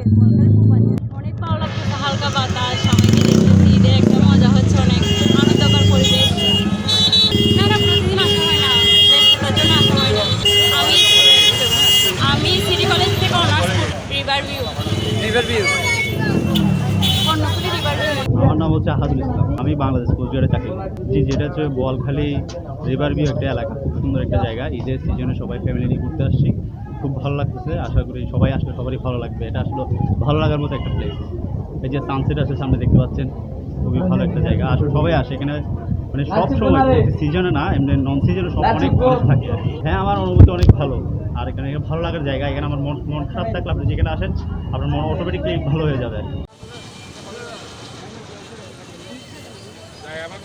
অনেক ভালো লাগতেছে হালকা বাতাস সবাইকে দেখতেছি ঈদের একটা মজা হচ্ছে অনেক। আনন্দকর পরিবেশ। না না প্রতিদিন আসা হয় না। ব্যস্ততার জন্য আসা হয় না। আমি আমি সিটি কলেজ থেকে honours river view river view Karnaphuli river view আমার নাম হচ্ছে আহাদুল ইসলাম। আমি বাংলাদেশ কোচবিহারে চাকরি করি। জি যেটা হচ্ছে বোয়ালখালী রিভার ভিউ একটা এলাকা। খুব সুন্দর একটা জায়গা। ঈদের সিজনে সবাই ফ্যামিলি নিয়ে ঘুরতে আসছি। খুব ভালো লাগতেছে। আশা করি সবাই আসলে সবারই ভালো লাগবে। এটা আসলে ভালো লাগার মতো একটা প্লেস এই যে সানসেট আছে সামনে দেখতে পাচ্ছেন খুবই ভালো একটা জায়গা। আসলে সবাই আসে এখানে। মানে সব সময় সিজনে না এমনি নন সিজনে সব অনেক মানুষ থাকে আর কি। হ্যাঁ আমার অনুভূতি অনেক ভালো। আর এখানে ভালো লাগার জায়গা। এখানে আমার মন মন খারাপ থাকলে আপনি যেখানে আসেন আপনার মন অটোমেটিকলি ভালো হয়ে যাবে। আর কি। আমার